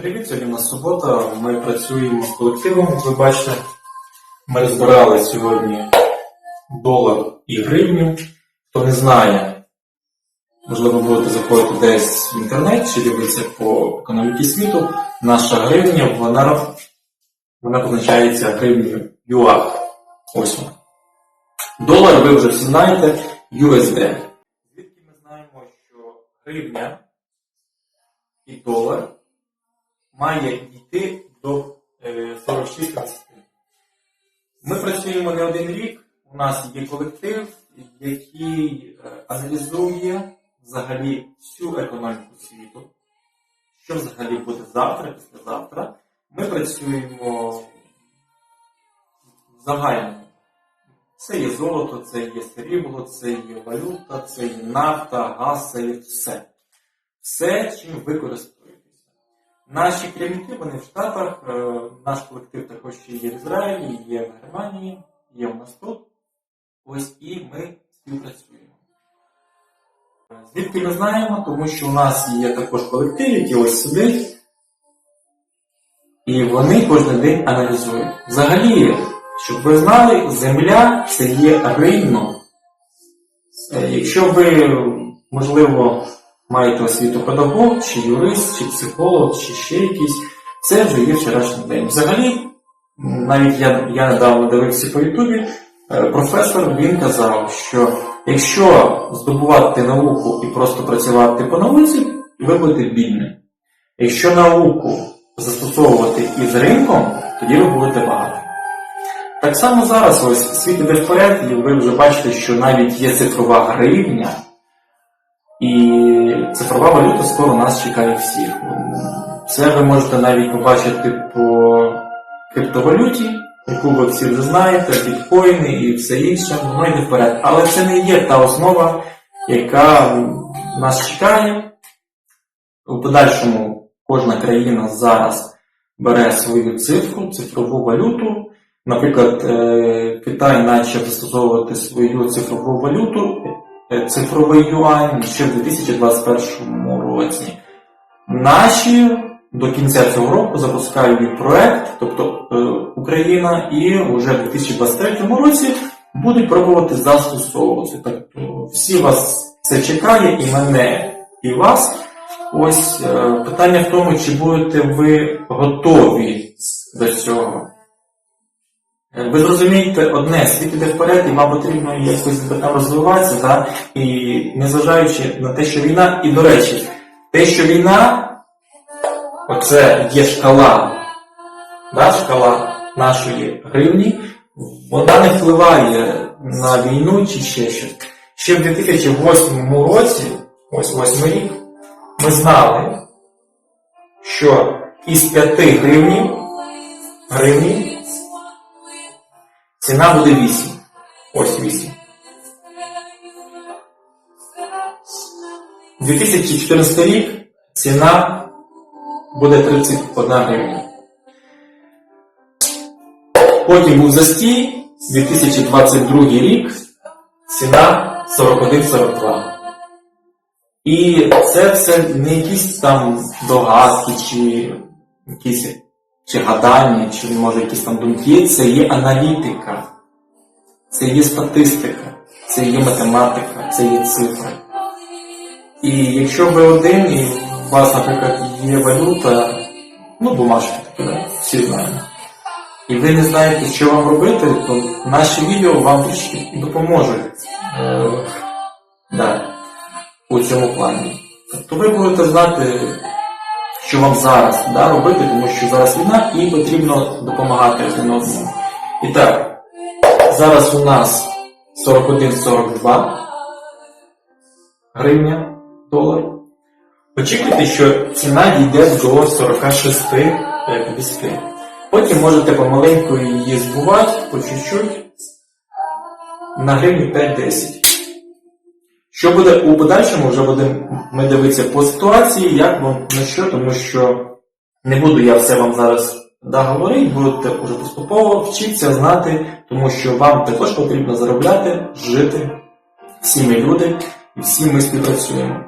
привіт! Сьогодні у нас субота. Ми працюємо з колективом, ви бачите. Ми збирали сьогодні долар і гривню. Хто не знає, можливо, будете заходити десь в інтернет чи дивитися по економіці світу. Наша гривня, вона, вона позначається гривнею ЮА. Ось вона. Долар ви вже всі знаєте, USD. Звідки ми знаємо, що гривня і долар має йти до е, 46 Ми працюємо не один рік. У нас є колектив, який е, аналізує взагалі всю економіку світу, що взагалі буде завтра, післязавтра. Ми працюємо в загальному. Це є золото, це є срібло, це є валюта, це є нафта, газ, це є все. Все, чим ви користуєтеся. Наші керівники, вони в Штатах, е, наш колектив також є в Ізраїлі, є в Германії, є у нас тут. Ось і ми співпрацюємо. Звідки ми знаємо? Тому що у нас є також колектив, який ось сидить, і вони кожен день аналізують. Взагалі, щоб ви знали, земля це є рівно. Е, Якщо ви, можливо, маєте освіту педагог, чи юрист, чи психолог, чи ще якийсь, це вже є вчорашній день. Взагалі, навіть я, я недавно дивився по Ютубі, е, професор він казав, що якщо здобувати науку і просто працювати по науці, ви будете бідним. Якщо науку застосовувати із ринком, тоді ви будете багатим. Так само зараз ось світ іде вперед, і ви вже бачите, що навіть є цифрова гривня, і цифрова валюта скоро нас чекає всіх. Це ви можете навіть побачити по криптовалюті, яку ви всі вже знаєте, біткоїни і все інше, воно йде вперед. Але це не є та основа, яка нас чекає. У подальшому кожна країна зараз бере свою цифру, цифрову валюту. Наприклад, е, Китай почав застосовувати свою цифрову валюту, цифровий юань ще в 2021 році. Наші до кінця цього року запускають проект, тобто е, Україна, і вже в 2023 році будуть пробувати застосовувати. Тобто всі вас це чекає, і мене, і вас. Ось е, питання в тому, чи будете ви готові до цього. Е, Ви зрозумієте одне, світ іде вперед, і вам потрібно якось розвиватися, да? і незважаючи на те, що війна, і до речі, те, що війна, оце є шкала, да? шкала нашої гривні, вона не впливає на війну чи ще щось. Ще в 2008 році, ось восьмий рік, ми знали, що із 5 гривнів, гривні ціна буде 8. Ось 8. 2014 рік ціна буде 31 гривня. Потім був застій, 2022 рік ціна 41-42. І це все не якісь там догадки, чи якісь чи гадання, чи може якісь там думки, це є аналітика, це є статистика, це є математика, це є цифри. І якщо ви один, і у вас, наприклад, є валюта, ну бумажки такі, да, всі знаємо, і ви не знаєте, що вам робити, то наші відео вам трішки допоможуть. Е, да, у цьому плані. Тобто ви будете знати, що вам зараз да, робити, тому що зараз війна і потрібно допомагати один одному. І так, зараз у нас 41-42 гривня, долар. Очікуйте, що ціна дійде до 46 50. Потім можете помаленьку її збувати по чуть-чуть на гривню 5-10. Що буде у подальшому, вже будемо дивитися по ситуації, як вам на що, тому що не буду я все вам зараз да, говорити, будете вже поступово вчитися, знати, тому що вам також потрібно заробляти, жити. Всі ми люди і всі ми співпрацюємо.